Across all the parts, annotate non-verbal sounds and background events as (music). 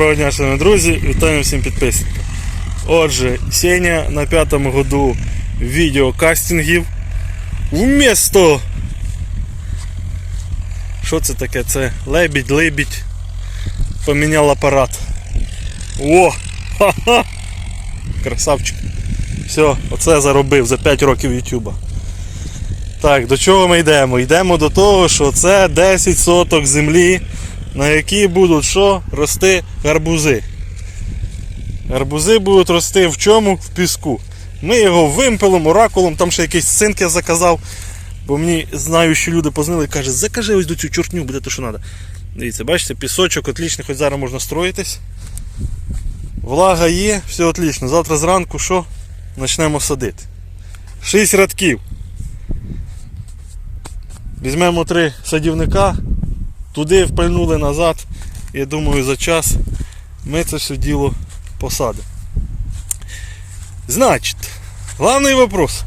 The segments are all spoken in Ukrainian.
Доброго дня, шановні друзі, вітаю всім підписникам. Отже, Сеня на п'ятому году відеокастингів вмісто. Що це таке? Це лебідь, лебідь. Поміняв апарат. О! Ха-ха! Красавчик. Все, оце заробив за 5 років Ютуба. Так, до чого ми йдемо? Йдемо до того, що це 10 соток землі, на якій будуть що? Рости гарбузи. Гарбузи будуть рости в чому? В піску. Ми його вимпелом, оракулом, там ще цинк я заказав. Бо мені знаю, що люди познали і кажуть, закажи ось до цю чортню, буде то, що треба. Дивіться, бачите, пісочок отлічний, хоч зараз можна строїтись. Влага є, все отлично. Завтра зранку що? Почнемо садити. 6 рядків. Візьмемо три садівника, туди впальнули назад. Я думаю, за час ми це все діло посадимо. Значить, головний вопрос.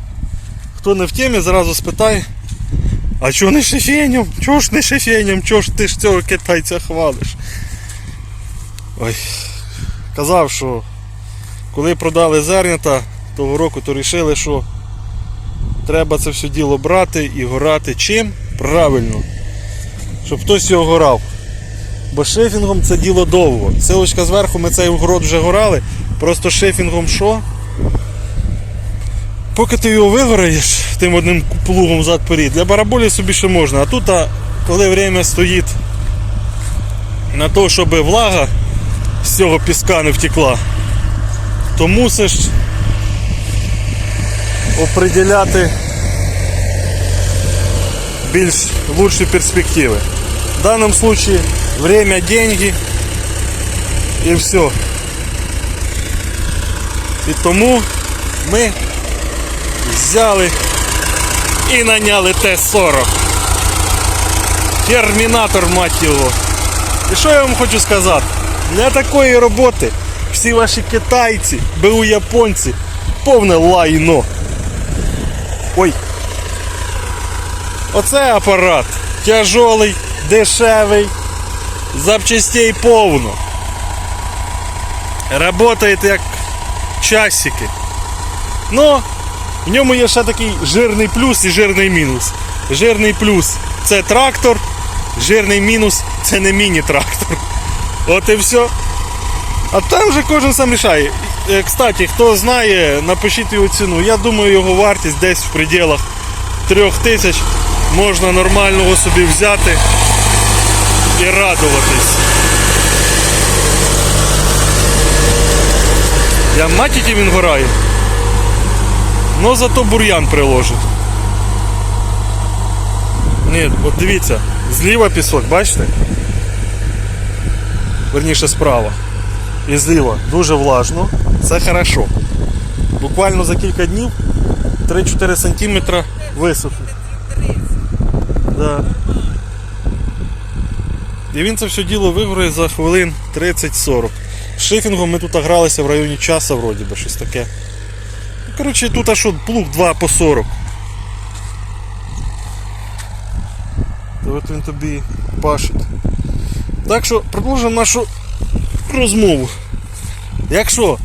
Хто не в темі, зразу спитає, а чого не шефенем? Чого ж не шефенем? Чого ж ти ж цього китайця хвалиш? Ой, казав, що коли продали зернята того року, то вирішили, що треба це все діло брати і горати чим? Правильно. Щоб хтось його горав. Бо шифінгом це діло довго. Силочка зверху ми цей огород вже горали. Просто шифінгом що? Поки ти його вигораєш тим одним плугом зад перед для бараболі собі ще можна. А тут, коли время стоїть на те, щоб влага з цього піска не втекла, то мусиш определяти більш лучші перспективи. В данном случае время, деньги і все. І тому ми взяли і наняли Т-40. Термінатор, мать його. І що я вам хочу сказати? Для такої роботи всі ваші китайці, БУ японці, повне лайно. Ой. Оце апарат. Тяжолий, дешевий, запчастей повно. Работає як часики. Ну, в ньому є ще такий жирний плюс і жирний мінус. Жирний плюс це трактор, жирний мінус це не міні-трактор. От і все. А там вже кожен сам рішає. Е, Кстати, хто знає, напишіть його ціну. Я думаю, його вартість десь в пределах 3000 тисяч можна нормального собі взяти і радуватись. Я матіті він горає. Ну зато бур'ян приложить. Ні, от дивіться, зліва пісок, бачите? Верніше справа. І зліва дуже влажно. Це хорошо. Буквально за кілька днів 3-4 см висохне. Да. І він це все діло виграє за хвилин 30-40. Шифінгом ми тут гралися в районі часа, вроді би, щось таке. Коротше, тут аж от плуг 2 по 40. То от він тобі пашить. Так що продовжуємо нашу розмову. Якщо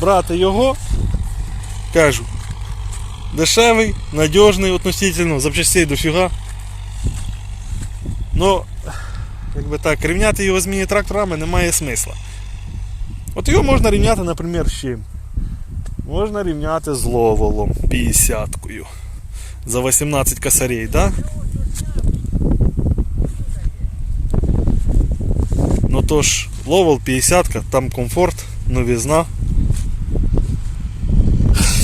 брати його, кажу, дешевий, надіжний относительно, запчастей дофіга. Ну, якби так, рівняти його з міні-тракторами немає смисла. От його можна рівняти, наприклад, з чим? Можна рівняти з ловолом 50-кою. За 18 косарей, да? Ну то ж, ловол 50 там комфорт, новізна.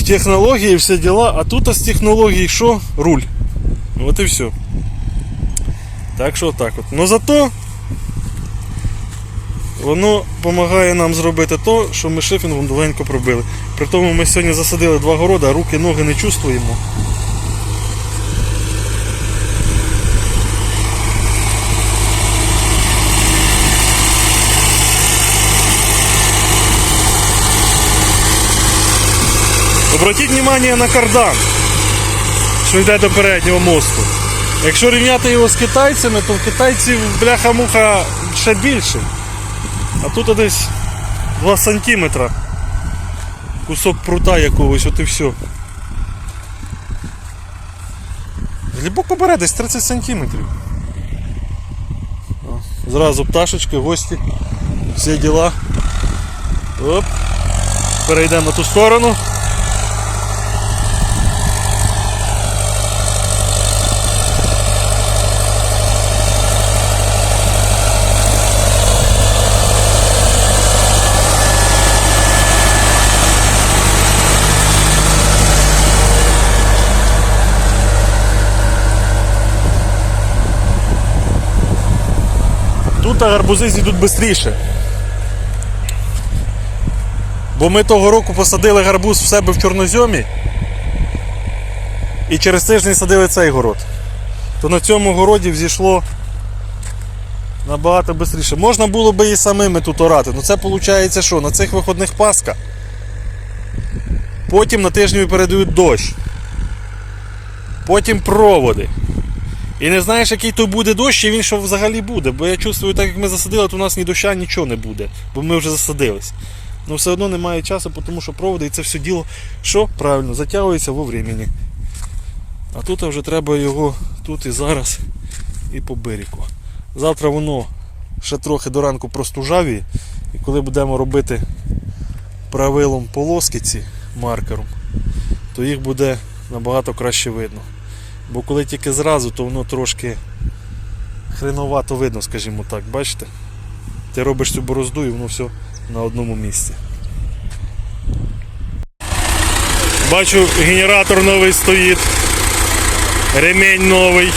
Технології, всі діла, а тут з технологій що? Руль. От і все. Так що так от. Ну зато воно допомагає нам зробити то, що ми шифінгом довгенько пробили. При тому ми сьогодні засадили два городи, а руки, ноги не чувствуємо. Обратіть внимание на кардан, що йде до переднього мосту. Якщо рівняти його з китайцями, то в китайців бляха-муха ще більше. А тут десь 2 сантиметра. Кусок прута якогось, от і все. Глибоко бере, десь 30 сантиметрів. Зразу пташечки, гості, всі діла. Оп. Перейдемо на ту сторону. Тут гарбузи зійдуть швидше. Бо ми того року посадили гарбуз в себе в чорнозьомі і через тиждень садили цей город. То на цьому городі взійшло набагато швидше. Можна було би і самими тут орати. Ну це виходить що? На цих виходних Пасха. Потім на тижні передають дощ. Потім проводи. І не знаєш, який то буде дощ, і він що взагалі буде. Бо я чувствую, так як ми засадили, то у нас ні доща, нічого не буде. Бо ми вже засадились. Ну все одно немає часу, тому що проводи і це все діло, що правильно, затягується во времени. А тут вже треба його тут і зараз і по берегу. Завтра воно ще трохи до ранку простужавіє. І коли будемо робити правилом полоски ці маркером, то їх буде набагато краще видно. Бо коли тільки зразу, то воно трошки хреновато видно, скажімо так, бачите? Ти робиш цю борозду і воно все на одному місці. Бачу, генератор новий стоїть. Ремень новий.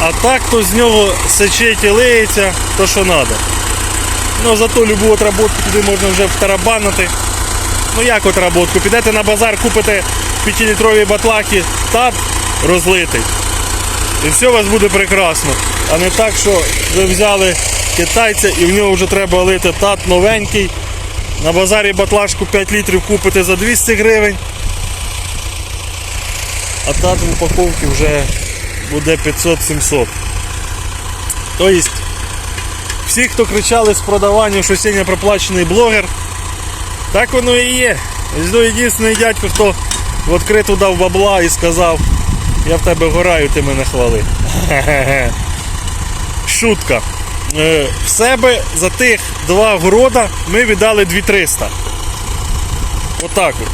А так то з нього сечить і лиється, то що треба. Ну зато любу отработку туди можна вже втарабанити. Ну як отработку? Підете на базар, купите 5-літрові батлаки, тат розлитий. І все у вас буде прекрасно. А не так, що ви взяли китайця і в нього вже треба лити тат новенький. На базарі батлашку 5 літрів купите за 200 гривень. А тат в упаковці вже буде 500-700. Тобто, всі, хто кричали з продавання, що Сеня проплачений блогер, так воно і є. Ось єдиний дядько, хто відкрито дав бабла і сказав, я в тебе гораю, ти мене хвали. (laughs) Шутка. Е, В себе за тих два города ми віддали 2300. Отак от.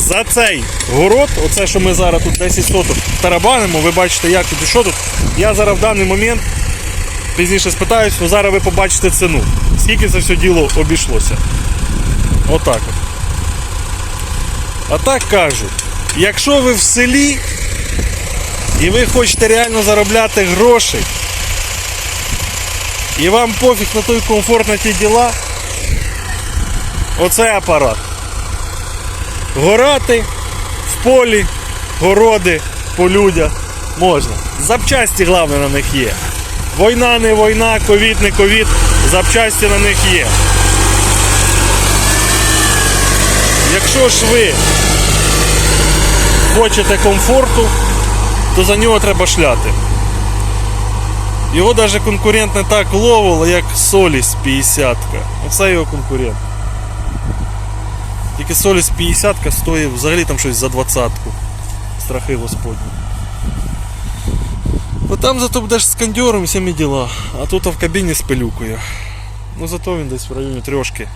За цей город, оце, що ми зараз тут 10 соток тарабанимо, ви бачите, як тут і що тут. Я зараз в даний момент пізніше спитаюсь, ну зараз ви побачите ціну. Скільки це все діло обійшлося. Отак от. А так кажу, якщо ви в селі і ви хочете реально заробляти гроші, і вам пофіг на той комфорт на ті діла, оцей апарат. Горати в полі, городи, по людях можна. Запчасті головне на них є. Війна не війна, ковід не ковід, запчасті на них є. Якщо ж ви хочете комфорту, то за нього треба шляти. Його навіть конкурент не так ловило, як Соліс 50. Оце його конкурент. Тільки Соліс 50 стоїть взагалі там щось за 20. Страхи господні. Бо там зато будеш з кондьором всіми діла, а тут в кабіні з пилюкою. Ну зато він десь в районі трьошки,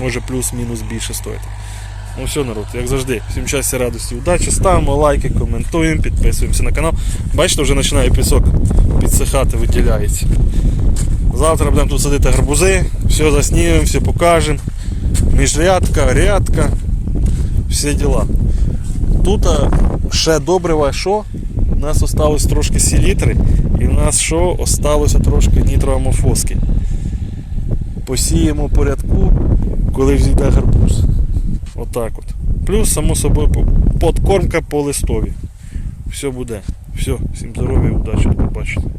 може плюс-мінус більше стоїть. Ну все, народ, як завжди, всім щастя, радості, удачі, ставимо лайки, коментуємо, підписуємося на канал. Бачите, вже починає пісок підсихати, виділяється. Завтра будемо тут садити гарбузи, все заснімемо, все покажемо. Міжрядка, рядка, всі діла. Тут ще добрива, що? У нас осталось трошки селітри і в нас що осталося трошки нітроамофоски. Посіємо по рядку, коли взійде гарбуз. Отак от. Плюс, само собою, подкормка по листові. Все буде. Все, всім здоров'я удачі, побачення.